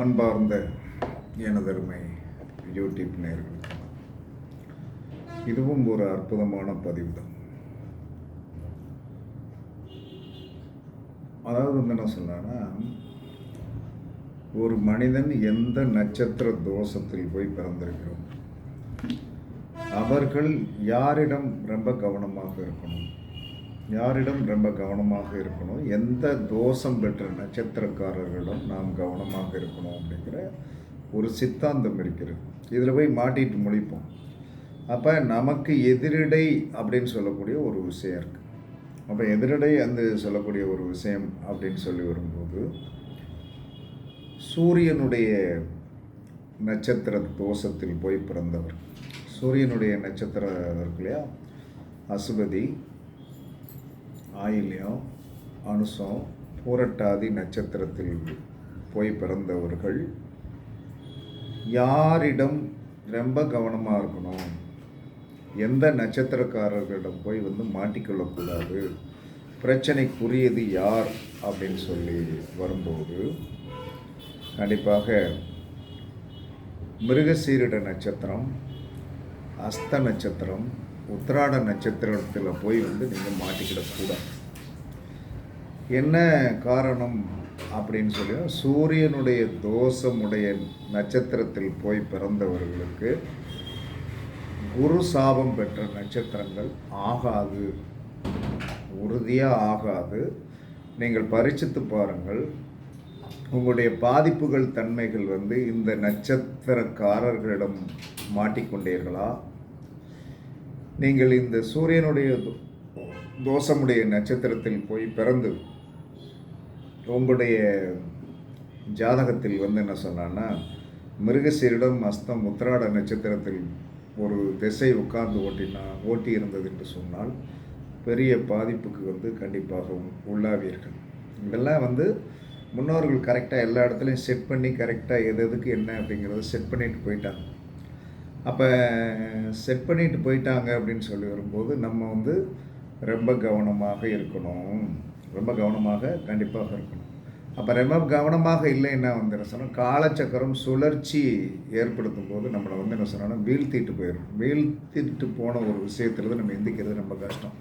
அன்பார்ந்த எனதருமை யூடியூப் நேர்களுக்கு. இதுவும் ஒரு அற்புதமான பதிவு தான் அதாவது வந்து என்ன சொன்னான்னா ஒரு மனிதன் எந்த நட்சத்திர தோஷத்தில் போய் பிறந்திருக்கிறோம்? அவர்கள் யாரிடம் ரொம்ப கவனமாக இருக்கணும்? யாரிடம் ரொம்ப கவனமாக இருக்கணும்? எந்த தோஷம் பெற்ற நட்சத்திரக்காரர்களிடம் நாம் கவனமாக இருக்கணும் அப்படிங்கிற ஒரு சித்தாந்தம் இருக்கிறது. இதில் போய் மாட்டிட்டு முழிப்போம். அப்போ நமக்கு எதிரிடை அப்படின்னு சொல்லக்கூடிய ஒரு விஷயம் இருக்குது அப்போ எதிரிடை அந்த சொல்லக்கூடிய ஒரு விஷயம் அப்படின்னு சொல்லி வரும்போது சூரியனுடைய நட்சத்திர தோஷத்தில் போய் பிறந்தவர். சூரியனுடைய நட்சத்திரம் இருக்கு இல்லையா? அசுபதி ஆயில்யம் அனுசம் பூரட்டாதி நட்சத்திரத்தில் போய் பிறந்தவர்கள் யாரிடம் ரொம்ப கவனமாக இருக்கணும்? எந்த நட்சத்திரக்காரர்களிடம் போய் வந்து மாட்டிக்கொள்ளக்கூடாது? பிரச்சனைக்குரியது யார்? அப்படின்னு சொல்லி வரும்போது கண்டிப்பாக மிருகசீரிட நட்சத்திரம் அஸ்த நட்சத்திரம் உத்திராட நட்சத்திரத்தில் போய் வந்து நீங்கள் மாட்டிக்கிடக்கூடாது. என்ன காரணம் அப்படின்னு சொல்லி சூரியனுடைய தோஷமுடைய நட்சத்திரத்தில் போய் பிறந்தவர்களுக்கு குரு சாபம் பெற்ற நட்சத்திரங்கள் ஆகாது. உறுதியாக ஆகாது. நீங்கள் பரிச்சித்து பாருங்கள். உங்களுடைய பாதிப்புகள் தன்மைகள் வந்து இந்த நட்சத்திரக்காரர்களிடம் மாட்டிக்கொண்டீர்களா? நீங்கள் இந்த சூரியனுடைய தோ- தோஷமுடைய நட்சத்திரத்தில் போய் பிறந்து உங்களுடைய ஜாதகத்தில் வந்து என்ன சொன்னான்னா மிருகசீரிடம் அஸ்தம் உத்திராட நட்சத்திரத்தில் ஒரு திசை உட்கார்ந்து ஓட்டினா ஓட்டி இருந்தது என்று சொன்னால் பெரிய பாதிப்புக்கு வந்து கண்டிப்பாக உள்ளாவீர்கள். இதெல்லாம் வந்து முன்னோர்கள் கரெக்டாக எல்லா இடத்துலையும் செட் பண்ணி கரெக்டாக எது எதுக்கு என்ன அப்படிங்கிறத செட் பண்ணிட்டு போயிட்டாங்க. அப்போ செட் பண்ணிட்டு போயிட்டாங்க அப்படின்னு சொல்லி வரும்போது நம்ம வந்து ரொம்ப கவனமாக இருக்கணும். ரொம்ப கவனமாக கண்டிப்பாக இருக்கணும். அப்போ ரொம்ப கவனமாக இல்லைன்னா வந்து என்ன சொன்னால் காலச்சக்கரம் சுழற்சி ஏற்படுத்தும் போது நம்மளை வந்து என்ன சொன்னோன்னா வீழ்த்திட்டு போயிடும் வீழ்த்திட்டு போன ஒரு விஷயத்துல நம்ம எந்திக்கிறது ரொம்ப கஷ்டம்.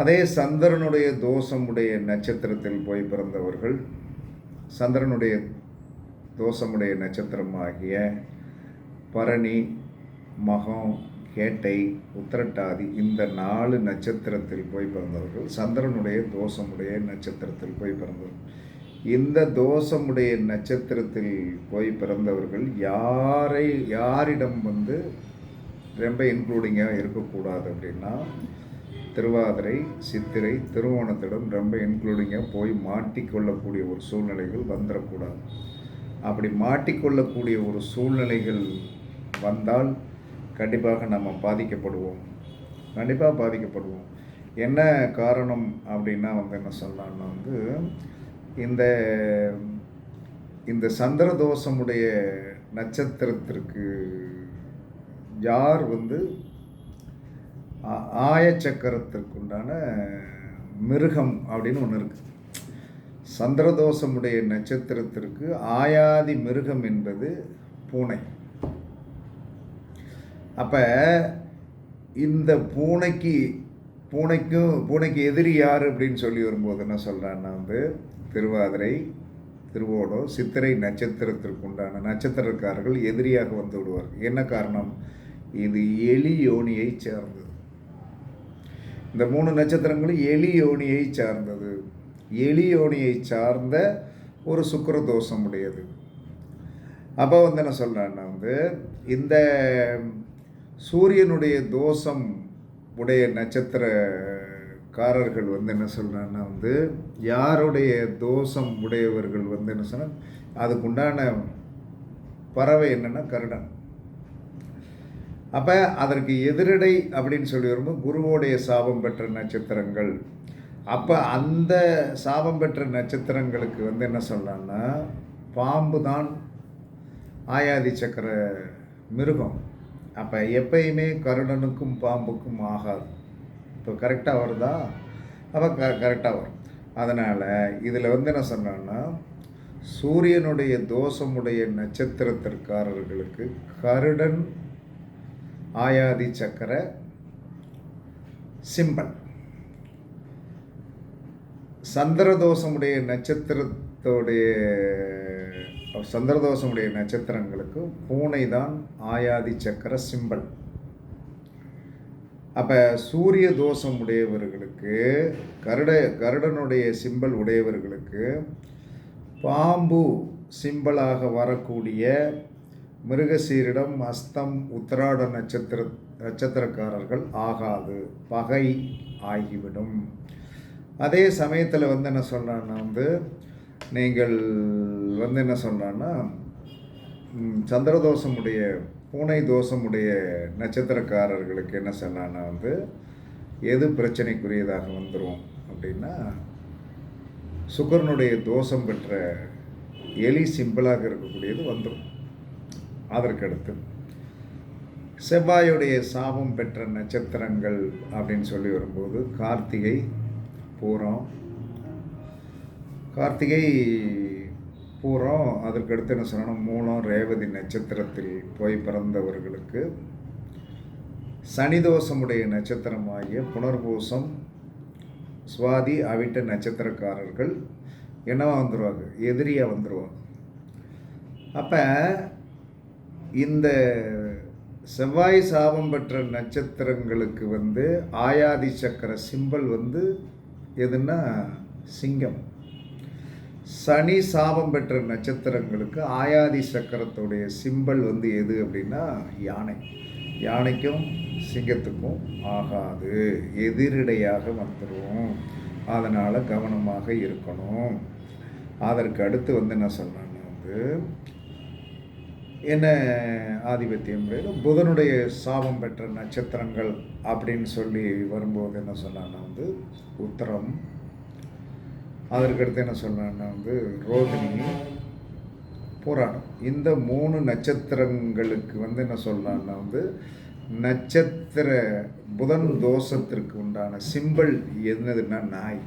அதே சந்திரனுடைய தோஷமுடைய நட்சத்திரத்தில் போய் பிறந்தவர்கள் சந்திரனுடைய தோஷமுடைய நட்சத்திரமாகிய பரணி மகம் கேட்டை உத்திரட்டாதி இந்த நாலு நட்சத்திரத்தில் போய் பிறந்தவர்கள். சந்திரனுடைய தோஷமுடைய நட்சத்திரத்தில் போய் பிறந்தவர்கள். இந்த தோஷமுடைய நட்சத்திரத்தில் போய் பிறந்தவர்கள் யாரை யாரிடம் வந்து ரொம்ப இன்க்ளூடிங்காக இருக்கக்கூடாது அப்படின்னா திருவாதிரை சித்திரை திருவோணத்திடம் ரொம்ப இன்க்ளூடிங்காக போய் மாட்டிக்கொள்ளக்கூடிய ஒரு சூழ்நிலைகள் வந்துடக்கூடாது அப்படி மாட்டிக்கொள்ளக்கூடிய ஒரு சூழ்நிலைகள் வந்தால் கண்டிப்பாக நம்ம பாதிக்கப்படுவோம். கண்டிப்பாக பாதிக்கப்படுவோம். என்ன காரணம் அப்படின்னா வந்து என்ன சொல்லலாம்னா வந்து இந்த இந்த சந்திர தோஷமுடைய நட்சத்திரத்திற்கு யார் வந்து ஆ- ஆயச்சக்கரத்திற்குண்டான மிருகம் அப்படின்னு ஒன்று இருக்குது சந்திரதோஷமுடைய நட்சத்திரத்திற்கு ஆயாதி மிருகம் என்பது பூனை. அப்போ இந்த பூனைக்கு பூனைக்கும் பூனைக்கு எதிரி யார் அப்படின்னு சொல்லி வரும்போது என்ன சொல்கிறான்னா வந்து திருவாதிரை திருவோணம் சித்திரை நட்சத்திரத்திற்கு உண்டான நட்சத்திரக்காரர்கள் எதிரியாக வந்து விடுவார். என்ன காரணம்? இது எலி யோனியை சேர்ந்தது. இந்த மூணு நட்சத்திரங்களும் எலி யோனியை சார்ந்தது. எலி யோனியை சார்ந்த ஒரு சுக்கிர தோஷம் உடையது அப்போ வந்து என்ன சொல்கிறேன்னா வந்து இந்த சூரியனுடைய தோஷம் உடைய நட்சத்திரக்காரர்கள் வந்து என்ன சொல்கிறாங்கன்னா வந்து யாருடைய தோஷம் உடையவர்கள் வந்து என்ன சொன்னால் அதுக்குண்டான பறவை என்னென்னா கருடன். அப்போ அதற்கு எதிரடை அப்படின்னு சொல்லி வரும்போது குருவோடைய சாபம் பெற்ற நட்சத்திரங்கள். அப்போ அந்த சாபம் பெற்ற நட்சத்திரங்களுக்கு வந்து என்ன சொல்லலாம்னா பாம்பு தான் ஆயாதி சக்கர மிருகம். அப்போ எப்பயுமே கருடனுக்கும் பாம்புக்கும் ஆகாது. இப்போ கரெக்டாக வருதா? அப்போ க கரெக்டாக வரும். அதனால் இதில் வந்து என்ன சொன்னோன்னா சூரியனுடைய தோஷமுடைய நட்சத்திரத்திற்காரர்களுக்கு கருடன் ஆயாதி சக்கர சிம்பல் சந்திரதோஷமுடைய நட்சத்திரத்தோடைய சந்திரதோஷமுடைய நட்சத்திரங்களுக்கு பூனை தான் ஆயாதி சக்கர சிம்பல். அப்போ சூரிய தோஷம் உடையவர்களுக்கு கருட கருடனுடைய சிம்பல் உடையவர்களுக்கு பாம்பு சிம்பலாக வரக்கூடிய மிருகசீரிடம் அஸ்தம் உத்திராட நட்சத்திர நட்சத்திரக்காரர்கள் ஆகாது பகை ஆகிவிடும். அதே சமயத்தில் வந்து என்ன சொல்கிறேன்னா வந்து நீங்கள் வந்து என்ன சொல்கிறான்னா சந்திரதோஷமுடைய பூனை தோஷமுடைய நட்சத்திரக்காரர்களுக்கு என்ன சொன்னான்னா வந்து எது பிரச்சனைக்குரியதாக வந்துடும் அப்படின்னா சுக்கரனுடைய தோஷம் பெற்ற எலி சிம்பிளாக இருக்கக்கூடியது வந்துடும் அதற்கடுத்து செவ்வாயுடைய சாபம் பெற்ற நட்சத்திரங்கள் அப்படின்னு சொல்லி வரும்போது கார்த்திகை பூரம் கார்த்திகை பூரம் அதற்கடுத்து என்ன சொல்லணும் மூலம் ரேவதி நட்சத்திரத்தில் போய் பிறந்தவர்களுக்கு சனிதோஷமுடைய நட்சத்திரமாகிய புனர்பூசம் சுவாதி அவிட்ட நட்சத்திரக்காரர்கள் என்னவா வந்துடுவாங்க எதிரியாக வந்துடுவாங்க அப்போ இந்த செவ்வாய் சாபம் பெற்ற நட்சத்திரங்களுக்கு வந்து ஆயாதி சக்கர சிம்பல் வந்து எதுன்னா சிங்கம். சனி சாபம் பெற்ற நட்சத்திரங்களுக்கு ஆயாதி சக்கரத்துடைய சிம்பல் வந்து எது அப்படின்னா யானை. யானைக்கும் சிங்கத்துக்கும் ஆகாது. எதிரிடையாக வந்துடும் அதனால் கவனமாக இருக்கணும். அதற்கு அடுத்து வந்து என்ன சொன்னாங்க வந்து என்ன ஆதிபத்தியம் முறையில்? புதனுடைய சாபம் பெற்ற நட்சத்திரங்கள் அப்படின்னு சொல்லி வரும்போது என்ன சொன்னான்னா வந்து உத்தரம் அதற்கடுத்து என்ன சொன்னேன்னா வந்து ரோகிணி புராணம் இந்த மூணு நட்சத்திரங்களுக்கு வந்து என்ன சொல்லலாம்னா வந்து நட்சத்திர புதன் தோஷத்திற்கு உண்டான சிம்பிள் என்னதுன்னா நாய்.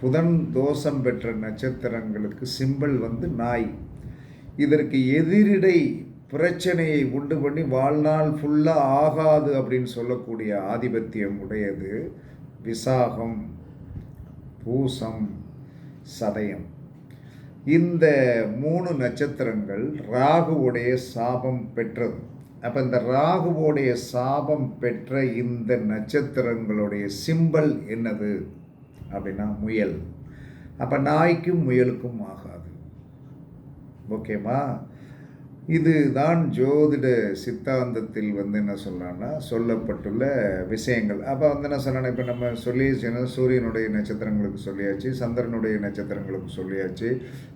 புதன் தோஷம் பெற்ற நட்சத்திரங்களுக்கு சிம்பிள் வந்து நாய். இதற்கு எதிரிடை பிரச்சனையை உண்டு பண்ணி வாழ்நாள் ஃபுல்லாக ஆகாது அப்படின்னு சொல்லக்கூடிய ஆதிபத்தியம் உடையது விசாகம். பூசம் சதயம். இந்த மூணு நட்சத்திரங்கள் ராகுவுடைய சாபம் பெற்றது. அப்போ இந்த ராகுவோடைய சாபம் பெற்ற இந்த நட்சத்திரங்களுடைய சிம்பல் என்னது? அப்படின்னா முயல். அப்போ நாய்க்கும் முயலுக்கும் ஆகாது. ஓகேவா? இதுதான் ஜோதிட சித்தாந்தத்தில் வந்து என்ன சொல்லலாம்னா சொல்லப்பட்டுள்ள விஷயங்கள். அப்போ வந்து என்ன சொல்லலாம் இப்போ நம்ம சொல்லியாச்சுன்னா சூரியனுடைய நட்சத்திரங்களுக்கு சொல்லியாச்சு சந்திரனுடைய நட்சத்திரங்களுக்கு சொல்லியாச்சு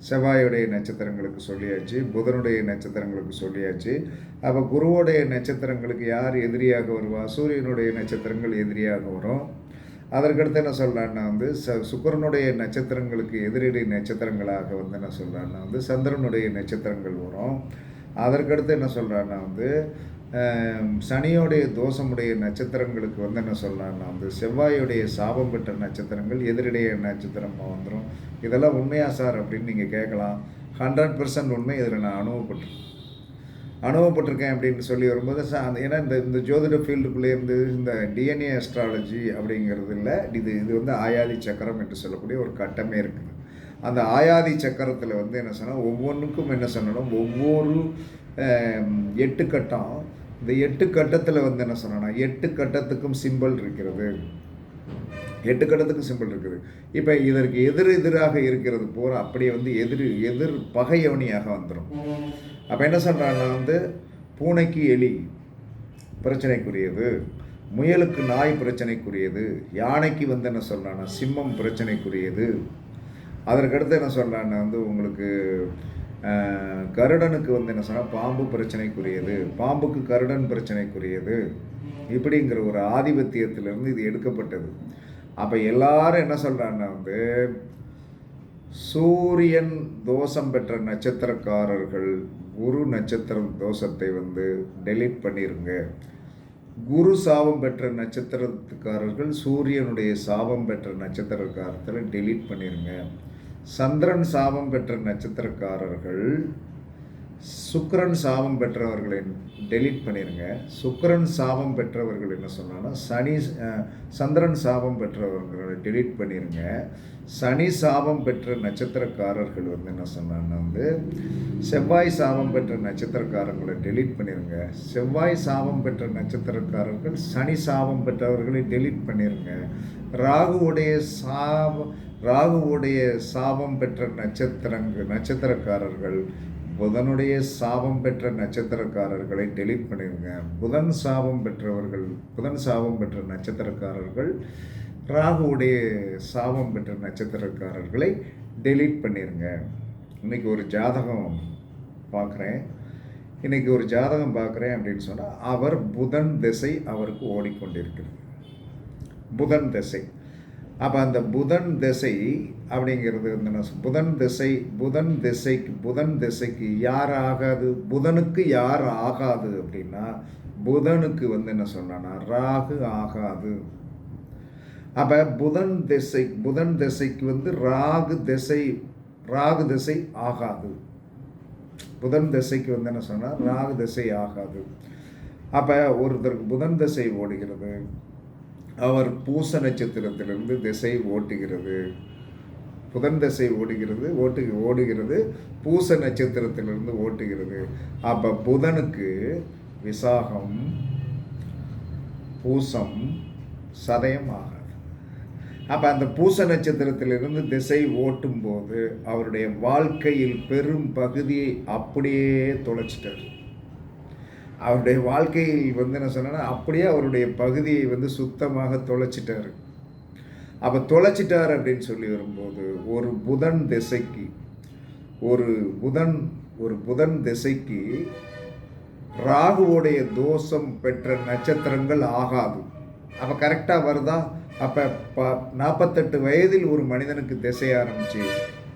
செவ்வாயுடைய நட்சத்திரங்களுக்கு சொல்லியாச்சு புதனுடைய நட்சத்திரங்களுக்கு சொல்லியாச்சு. அப்போ குருவோடைய நட்சத்திரங்களுக்கு யார் எதிரியாக வருவா? சூரியனுடைய நட்சத்திரங்கள் எதிரியாக வரும். அதற்கடுத்து என்ன சொல்லலான்னா வந்து ச சுக்கரனுடைய நட்சத்திரங்களுக்கு எதிரடி நட்சத்திரங்களாக வந்து என்ன சொல்கிறான்னா வந்து சந்திரனுடைய நட்சத்திரங்கள் வரும். அதற்கடுத்து என்ன சொல்கிறான்னா வந்து சனியோடைய தோஷமுடைய நட்சத்திரங்களுக்கு வந்து என்ன சொல்லலாம்னா வந்து செவ்வாயுடைய சாபம் பெற்ற நட்சத்திரங்கள் எதிரிடைய நட்சத்திரமாக வந்துடும் இதெல்லாம் உண்மையா சார் அப்படின்னு நீங்கள் கேட்கலாம். ஹண்ட்ரட் பர்சன்ட் உண்மை. இதில் நான் அனுபவப்பட்டிருக்கேன். அனுபவப்பட்டிருக்கேன் அப்படின்னு சொல்லி வரும்போது அந்த ஏன்னா இந்த இந்த ஜோதிட ஃபீல்டுக்குள்ளே இருந்து இந்த டிஎன்ஏ அஸ்ட்ராலஜி அப்படிங்கிறது இல்லை. இது இது வந்து ஆயாதி சக்கரம் என்று சொல்லக்கூடிய ஒரு கட்டமே இருக்குது. அந்த ஆயாதி சக்கரத்தில் வந்து என்ன சொன்னால் ஒவ்வொன்றுக்கும் என்ன சொல்லணும்? ஒவ்வொரு எட்டு கட்டம். இந்த எட்டு கட்டத்தில் வந்து என்ன சொன்னா எட்டு கட்டத்துக்கும் சிம்பிள் இருக்கிறது. எட்டு கட்டத்துக்கும் சிம்பிள் இருக்குது. இப்போ இதற்கு எதிர் எதிராக இருக்கிறது போகிற அப்படியே வந்து எதிர் எதிர் பகையவனியாக வந்துடும் அப்போ என்ன சொல்கிறாங்கன்னா வந்து பூனைக்கு எலி பிரச்சனைக்குரியது முயலுக்கு நாய் பிரச்சனைக்குரியது யானைக்கு வந்து என்ன சொல்கிறான்னா சிம்மம் பிரச்சனைக்குரியது. அதற்கடுத்து என்ன சொல்கிறான்னா வந்து உங்களுக்கு கருடனுக்கு வந்து என்ன சொன்னால் பாம்பு பிரச்சனைக்குரியது. பாம்புக்கு கருடன் பிரச்சனைக்குரியது. இப்படிங்கிற ஒரு ஆதிபத்தியத்திலிருந்து இது எடுக்கப்பட்டது. அப்போ எல்லாரும் என்ன சொல்கிறாங்கன்னா வந்து சூரியன் தோஷம் பெற்ற நட்சத்திரக்காரர்கள் குரு நட்சத்திரம் தோஷத்தை வந்து டெலிட் பண்ணிடுங்க குரு சாபம் பெற்ற நட்சத்திரத்துக்காரர்கள் சூரியனுடைய சாபம் பெற்ற நட்சத்திரக்காரத்தில் டெலீட் பண்ணிடுங்க சந்திரன் சாபம் பெற்ற நட்சத்திரக்காரர்கள் சுக்கரன் சாபம் பெற்றவர்களை டெலீட் பண்ணிடுங்க சுக்கரன் சாபம் பெற்றவர்கள் என்ன சொன்னான்னா சனி சந்திரன் சாபம் பெற்றவர்களை டெலீட் பண்ணிடுங்க சனி சாபம் பெற்ற நட்சத்திரக்காரர்கள் வந்து என்ன சொன்னான்னா வந்து செவ்வாய் சாபம் பெற்ற நட்சத்திரக்காரங்களை டெலீட் பண்ணிடுங்க செவ்வாய் சாபம் பெற்ற நட்சத்திரக்காரர்கள் சனி சாபம் பெற்றவர்களை டெலீட் பண்ணிடுங்க ராகுவுடைய சாபம் ராகுவுடைய சாபம் பெற்ற நட்சத்திரங்கள் நட்சத்திரக்காரர்கள் புதனுடைய சாபம் பெற்ற நட்சத்திரக்காரர்களை டெலீட் பண்ணிடுங்க. புதன் சாபம் பெற்றவர்கள் புதன் சாபம் பெற்ற நட்சத்திரக்காரர்கள் ராகுவுடைய சாபம் பெற்ற நட்சத்திரக்காரர்களை டெலீட் பண்ணிடுங்க. இன்னைக்கு ஒரு ஜாதகம் பார்க்குறேன். இன்றைக்கி ஒரு ஜாதகம் பார்க்குறேன் அப்படின்னு சொன்னால் அவர் புதன் திசை அவருக்கு ஓடிக்கொண்டிருக்கிறது. புதன் திசை. அப்போ அந்த புதன் திசை அப்படிங்கிறது வந்து என்ன சொல்- புதன் திசை புதன் திசைக்கு புதன் திசைக்கு யார் ஆகாது? புதனுக்கு யார் ஆகாது அப்படின்னா புதனுக்கு வந்து என்ன சொன்னா ராகு ஆகாது. அப்போ புதன் திசை புதன் திசைக்கு வந்து ராகு திசை ராகு திசை ஆகாது. புதன் திசைக்கு வந்து என்ன சொன்னால் ராகு திசை ஆகாது. அப்போ ஒருத்தருக்கு புதன் திசை ஓடுகிறது அவர் பூச நட்சத்திரத்திலிருந்து திசை ஓட்டுகிறது. புதன் திசை ஓடுகிறது ஓட்டு ஓடுகிறது பூச நட்சத்திரத்திலிருந்து ஓட்டுகிறது. அப்போ புதனுக்கு விசாகம் பூசம் சதயம் ஆகாது. அப்போ அந்த பூச நட்சத்திரத்திலிருந்து திசை ஓட்டும் போது அவருடைய வாழ்க்கையில் பெரும் பகுதியை அப்படியே தொலைச்சிட்டார். அவருடைய வாழ்க்கையில் வந்து என்ன சொன்னா அப்படியே அவருடைய பகுதியை வந்து சுத்தமாக தொலைச்சிட்டார். அப்போ தொலைச்சிட்டார் அப்படின்னு சொல்லி வரும்போது ஒரு புதன் திசைக்கு ஒரு புதன் ஒரு புதன் திசைக்கு ராகுவோடைய தோஷம் பெற்ற நட்சத்திரங்கள் ஆகாது. அப்போ கரெக்டாக வருதா? அப்போ ப நாற்பத்தெட்டு வயதில் ஒரு மனிதனுக்கு திசை ஆரம்பிச்சு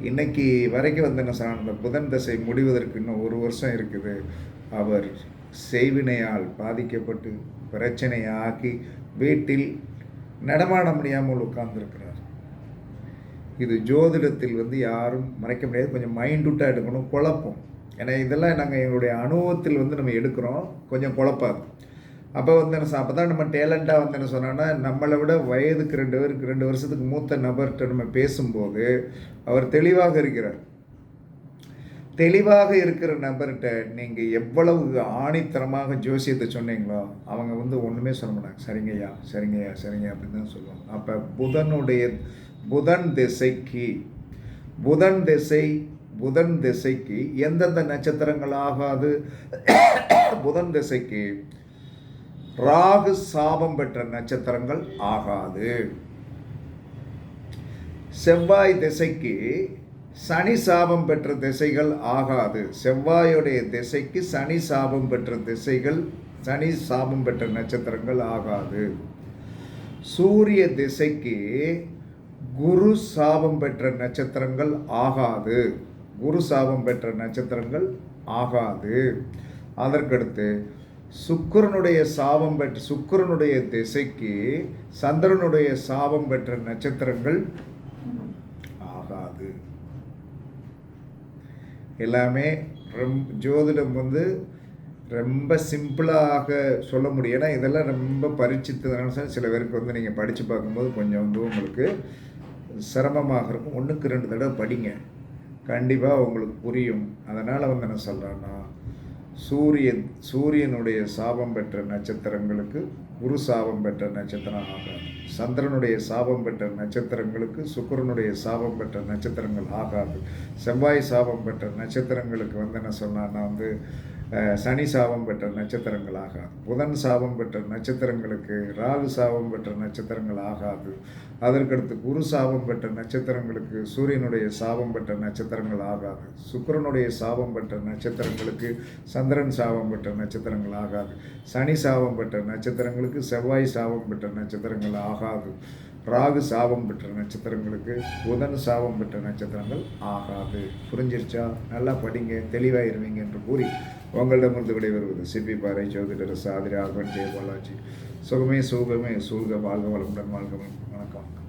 இன்னைக்கு வரைக்கும் வந்து என்ன சொன்னான் அந்த புதன் திசை முடிவதற்கு இன்னும் ஒரு வருஷம் இருக்குது. அவர் செய்வினையால் பாதிக்கப்பட்டு பிரச்சனையாக்கி வீட்டில் நடமாட முடியாமல் உட்கார்ந்துருக்கிறார். இது ஜோதிடத்தில் வந்து யாரும் மறைக்க முடியாது. கொஞ்சம் மைண்டூட்டாக எடுக்கணும். குழப்பம். ஏன்னா இதெல்லாம் நாங்கள் எங்களுடைய அனுபவத்தில் வந்து நம்ம எடுக்கிறோம். கொஞ்சம் குழப்பாது அப்போ வந்து என்ன அப்போ தான் நம்ம டேலண்ட்டாக வந்து என்ன சொன்னோன்னா நம்மளை விட வயதுக்கு ரெண்டு பேருக்கு ரெண்டு வருஷத்துக்கு மூத்த நபர்கிட்ட நம்ம பேசும்போது அவர் தெளிவாக இருக்கிறார். தெளிவாக இருக்கிற நபர்கிட்ட நீங்கள் எவ்வளவு ஆணித்தரமாக ஜோசியத்தை சொன்னீங்களோ அவங்க வந்து ஒன்றுமே சொல்ல மாட்டாங்க. சரிங்கய்யா சரிங்கய்யா சரிங்க அப்படின்னு தான் சொல்லுவாங்க. அப்போ புதனுடைய புதன் திசைக்கு புதன் திசை புதன் திசைக்கு எந்தெந்த நட்சத்திரங்கள் ஆகாது? புதன் திசைக்கு ராகு சாபம் பெற்ற நட்சத்திரங்கள் ஆகாது. செவ்வாய் திசைக்கு சனி சாபம் பெற்ற திசைகள் ஆகாது. செவ்வாயுடைய திசைக்கு சனி சாபம் பெற்ற திசைகள் சனி சாபம் பெற்ற நட்சத்திரங்கள் ஆகாது. சூரிய திசைக்கு குரு சாபம் பெற்ற நட்சத்திரங்கள் ஆகாது. குரு சாபம் பெற்ற நட்சத்திரங்கள் ஆகாது. அதற்கடுத்து சுக்கரனுடைய சாபம் பெற்ற சுக்கரனுடைய திசைக்கு சந்திரனுடைய சாபம் பெற்ற நட்சத்திரங்கள் ஆகாது. எல்லாமே ரொம் ஜோதிடம் வந்து ரொம்ப சிம்பிளாக சொல்ல முடியும். ஏன்னா இதெல்லாம் ரொம்ப பரிச்சித்ததுனால சில பேருக்கு வந்து நீங்கள் படித்து பார்க்கும்போது கொஞ்சம் வந்து உங்களுக்கு சிரமமாக இருக்கும். ஒன்றுக்கு ரெண்டு தடவை படிங்க. கண்டிப்பாக உங்களுக்கு புரியும். அதனால் வந்து என்ன சொல்கிறேன்னா சூரியன் சூரியனுடைய சாபம் பெற்ற நட்சத்திரங்களுக்கு குரு சாபம் பெற்ற நட்சத்திரம் ஆகாது. சந்திரனுடைய சாபம் பெற்ற நட்சத்திரங்களுக்கு சுக்கிரனுடைய சாபம் பெற்ற நட்சத்திரங்கள் ஆகாது. செவ்வாய் சாபம் பெற்ற நட்சத்திரங்களுக்கு வந்து என்ன சொன்னான்னா வந்து சனி சாபம் பெற்ற நட்சத்திரங்கள் ஆகாது புதன் சாபம் பெற்ற நட்சத்திரங்களுக்கு ராகு சாபம் பெற்ற நட்சத்திரங்கள் ஆகாது அதற்கடுத்து குரு சாபம் பெற்ற நட்சத்திரங்களுக்கு சூரியனுடைய சாபம் பெற்ற நட்சத்திரங்கள் ஆகாது சுக்கரனுடைய சாபம் பெற்ற நட்சத்திரங்களுக்கு சந்திரன் சாபம் பெற்ற நட்சத்திரங்கள் ஆகாது சனி சாபம் பெற்ற நட்சத்திரங்களுக்கு செவ்வாய் சாபம் பெற்ற நட்சத்திரங்கள் ஆகாது ராகு சாபம் பெற்ற நட்சத்திரங்களுக்கு புதன் சாபம் பெற்ற நட்சத்திரங்கள் ஆகாது புரிஞ்சிருச்சா நல்லா படிங்க தெளிவாயிருவீங்க என்று கூறி உங்களிடமிருந்து விடைபெறுவது சிபி பாறை சௌதரி சாதிரி ஆகவன் ஜெயபாலாஜி. சுகமே சுகமே சூழ்க வாழ்க வளமுடன் வாழ்க வளமுடன். வணக்கம்.